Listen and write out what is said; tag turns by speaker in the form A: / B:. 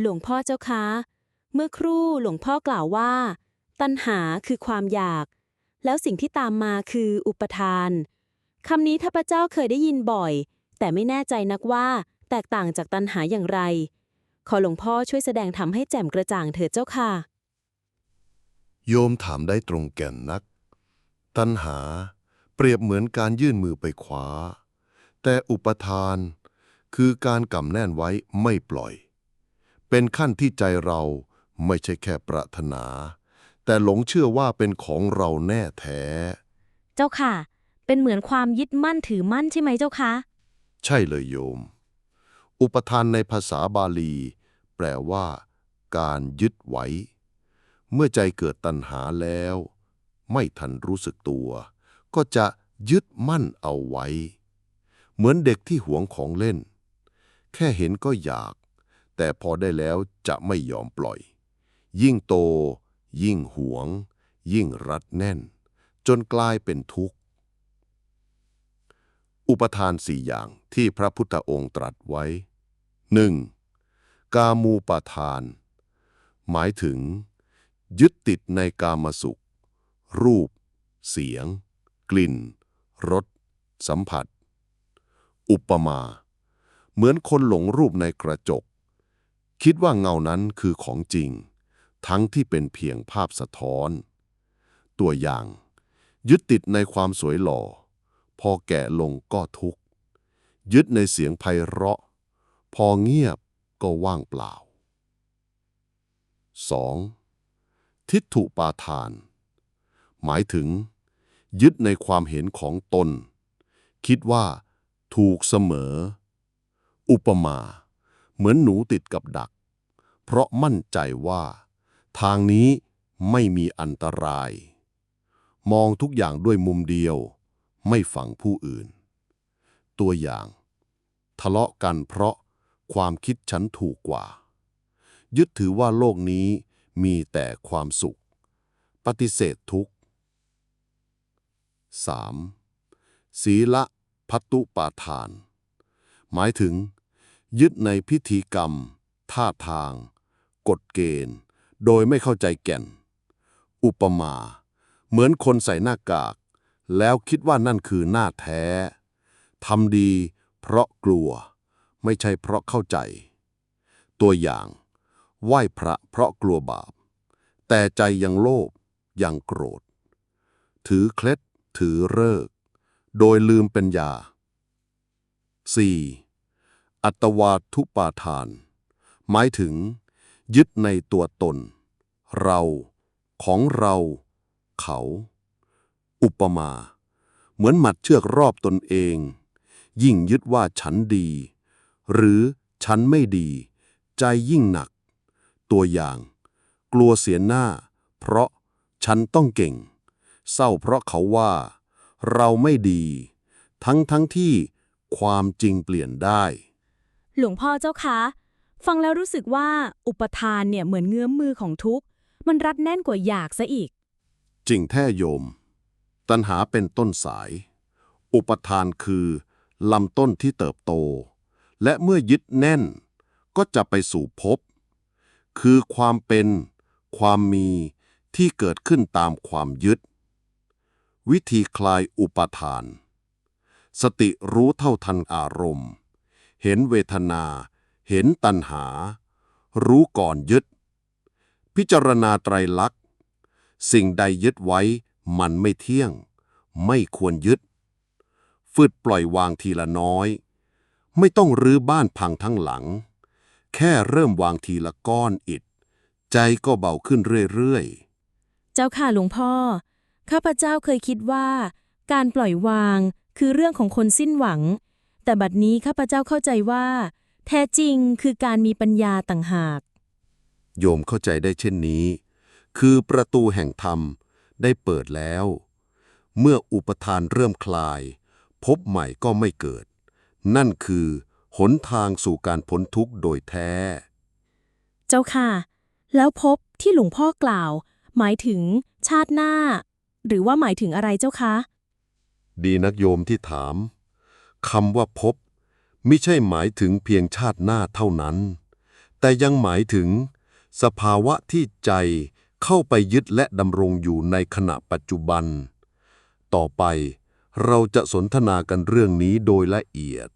A: หลวงพ่อเจ้าคะ เมื่อครู่หลวงพ่อกล่าวว่า ตัณหาคือความอยาก แล้วสิ่งที่ตามมาคืออุปทานคำนี้ข้าพเจ้าเคยได้ยินบ่อย แต่ไม่แน่ใจนักว่า แตกต่างจากตัณหาอย่างไร ขอหลวงพ่อช่วยแสดงทำให้แจ่มกระจ่างเถิดเจ้าค่ะ
B: โยมถามได้ตรงแก่นนัก ตัณหาเปรียบเหมือนการยื่นมือไปขวา แต่อุปทานคือการกำแน่นไว้ไม่ปล่อย เป็นขั้นที่ใจเราไม่ใช่แค่ปรารถนา แต่หลงเชื่อว่าเป็นของเราแน่แท้
C: เจ้าค่ะ เป็นเหมือนความยึดมั่นถือมั่นใช่ไหมเจ้าคะ
B: ใช่เลยโยม อุปทานในภาษาบาลี แปลว่า การยึดไว้ เมื่อใจเกิดตัณหาแล้ว ไม่ทันรู้สึกตัว ก็จะยึดมั่นเอาไว้ เหมือนเด็กที่หวงของเล่น แค่เห็นก็อยาก แต่พอได้แล้วจะไม่ยอมปล่อย ยิ่งโต ยิ่งหวง ยิ่งรัดแน่น จนกลายเป็นทุกข์ อุปทานสี่อย่างที่พระพุทธองค์ตรัสไว้ 1. กามูปาทาน หมายถึง ยึดติดในกามสุข รูป เสียง กลิ่น รส สัมผัส อุปมา เหมือนคนหลงรูปในกระจก คิดว่าเงานั้นคือของจริง ทั้งที่เป็นเพียงภาพสะท้อน ตัวอย่าง ยึดติดในความสวยหล่อ พอแก่ลงก็ทุกข์ ยึดในเสียงไพเราะ พอเงียบก็ว่างเปล่า 2. ทิฏฐุปาทาน หมายถึง ยึดในความเห็นของตน คิดว่าถูกเสมอ อุปมา เหมือนหนูติดกับดัก เพราะมั่นใจว่า ทางนี้ไม่มีอันตราย มองทุกอย่างด้วยมุมเดียว ไม่ฟังผู้อื่น ตัวอย่าง ทะเลาะกันเพราะความคิดฉันถูกกว่า ยึดถือว่าโลกนี้มีแต่ความสุข ปฏิเสธทุกข์ 3. ศีละพัตตุปาทาน หมายถึง ยึดในพิธีกรรม ท่าทาง กฎเกณฑ์ โดยไม่เข้าใจแก่น อุปมา เหมือนคนใส่หน้ากาก แล้วคิดว่านั่นคือหน้าแท้ทำดี เพราะกลัว ไม่ใช่เพราะเข้าใจ ตัวอย่าง ไหว้พระเพราะกลัวบาป แต่ใจยังโลภยังโกรธ ถือเคล็ดถือเลิก โดยลืมเป็นยา 4. อัตวาทุปาทาน หมายถึง ยึดในตัวตน เรา ของเรา เขา อุปมา เหมือนหมัดเชือกรอบตนเอง ยิ่งยึดว่าฉันดี หรือฉันไม่ดี ใจยิ่งหนัก ตัวอย่าง กลัวเสียหน้า เพราะฉันต้องเก่ง เศร้าเพราะเขาว่า เราไม่ดี ทั้งทั้งที่ความจริงเปลี่ยนได้
C: หลวงพ่อเจ้าคะ ฟังแล้วรู้สึกว่าอุปทานเนี่ยเหมือนเงื้อมมือของทุกข์ มันรัดแน่นกว่าอยากซะอีก
B: จริงแท้โยม ตัณหาเป็นต้นสาย อุปทานคือลำต้นที่เติบโต และเมื่อยึดแน่น ก็จะไปสู่ภพคือความเป็น ความมีที่เกิดขึ้นตามความยึด วิธีคลายอุปทาน สติรู้เท่าทันอารมณ์ เห็นเวทนา เห็นตัณหา รู้ก่อนยึด พิจารณาไตรลักษณ์ สิ่งใดยึดไว้มันไม่เที่ยง ไม่ควรยึด ฟืดปล่อยวางทีละน้อย ไม่ต้องรื้อบ้านพังทั้งหลัง แค่เริ่มวางทีละก้อนอิฐใจก็เบาขึ้นเรื่อยๆ
C: เจ้าค่ะหลวงพ่อ ข้าพเจ้าเคยคิดว่า การปล่อยวางคือเรื่องของคนสิ้นหวัง แต่บัดนี้ข้าพเจ้าเข้าใจว่า แท้จริงคือการมีปัญญาต่างหาก
B: ๆโยมเข้าใจได้เช่นนี้ คือประตูแห่งธรรมได้เปิดแล้ว เมื่ออุปทานเริ่มคลาย พบใหม่ก็ไม่เกิด นั่นคือหนทางสู่การพ้นทุกข์โดยแท้
C: เจ้าค่ะ แล้วพบที่หลวงพ่อกล่าว หมายถึงชาติหน้า หรือว่าหมายถึงอะไรเจ้าคะ
B: ดีนักโยมที่ถามคำว่าพบไม่ใช่หมายถึงเพียงชาติหน้าเท่านั้น แต่ยังหมายถึง สภาวะที่ใจเข้าไปยึดและดำรงอยู่ในขณะปัจจุบัน ต่อไปเราจะสนทนากันเรื่องนี้โดยละเอียด